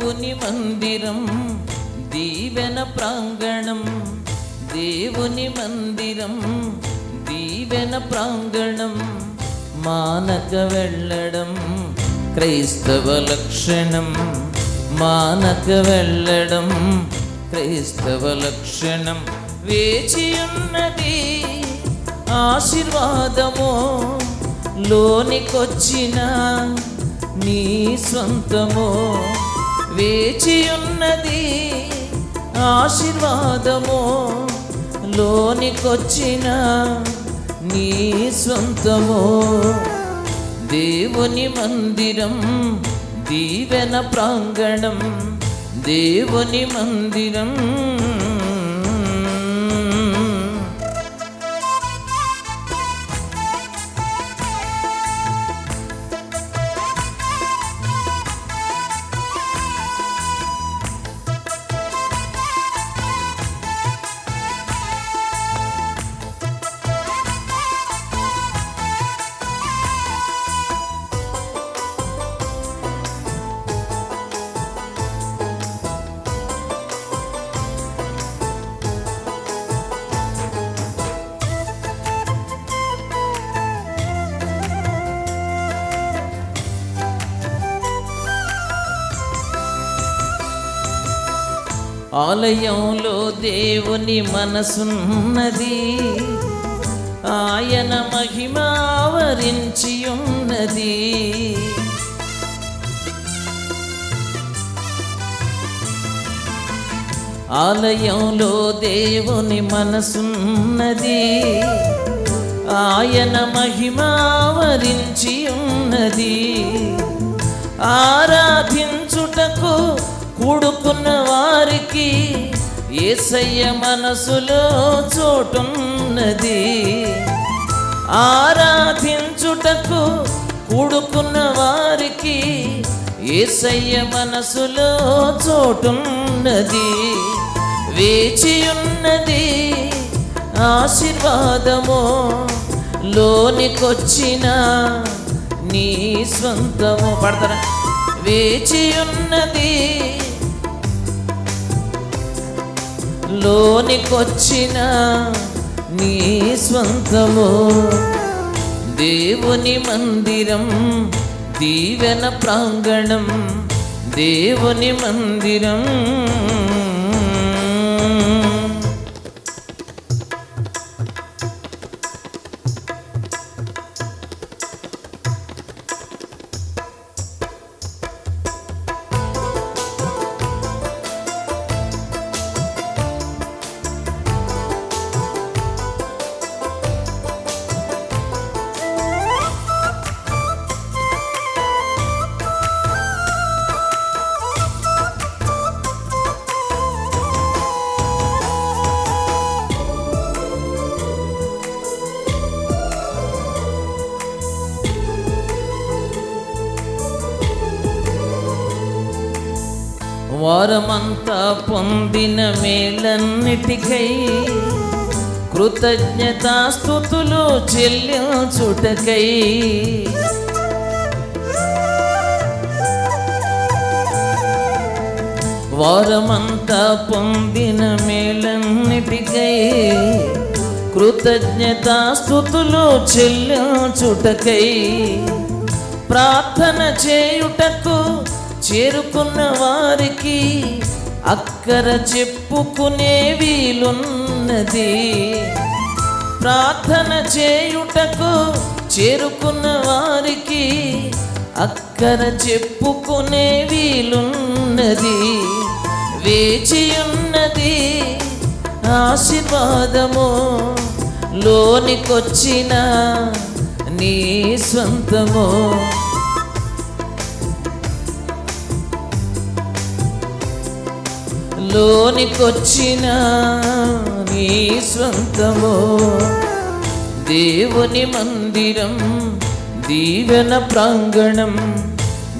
దేవుని మందిరం దీవెన ప్రాంగణం. దేవుని మందిరం దీవెన ప్రాంగణం. మానక వెళ్ళడం క్రైస్తవ లక్షణం. మానక వెళ్ళడం క్రైస్తవ లక్షణం. వేచియున్నది ఆశీర్వాదము లోనికొచ్చిన నీ సొంతమో వేచియున్నది ఆశీర్వాదము లోనికొచ్చిన నీ సొంతము దేవుని మందిరం దీవెన ప్రాంగణం దేవుని మందిరం. ఆలయంలో దేవుని మనసున్నది. ఆయన మహిమావరించి ఉన్నది ఆలయంలో దేవుని మనసున్నది. ఆయన మహిమావరించి ఉన్నది ఆరాధి వారికి ఏసయ్య మనసులో చోటున్నది. ఆరాధించుటకు కూడుకున్న వారికి ఏసయ్య మనసులో చోటున్నది. వేచియున్నది ఆశీర్వాదము లోనికొచ్చిన నీ స్వంతము. పడతారా? వేచియున్నది లోనికొచ్చిన నీ స్వంతము. దేవుని మందిరం దీవెన ప్రాంగణం దేవుని మందిరం. వారమంతా పొందిన మేలన్నిటికై కృతజ్ఞతాస్థుతులు చెల్లించుటకై. వారమంతా పొందిన మేలన్నిటికై కృతజ్ఞతాస్థుతులు చెల్లించుటకై. ప్రార్థన చేయుటకు చేరుకున్న వారికి అక్కర చెప్పుకునే వీలున్నది. ప్రార్థన చేయుటకు చేరుకున్న వారికి అక్కర చెప్పుకునే వీలున్నది. వేచియున్నది ఆశీర్వాదము లోనికొచ్చిన నీ స్వంతము. లోనికొచ్చిన నీ స్వంతము. దేవుని మందిరం దీవెన ప్రాంగణం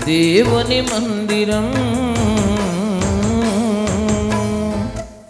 దేవుని మందిరం.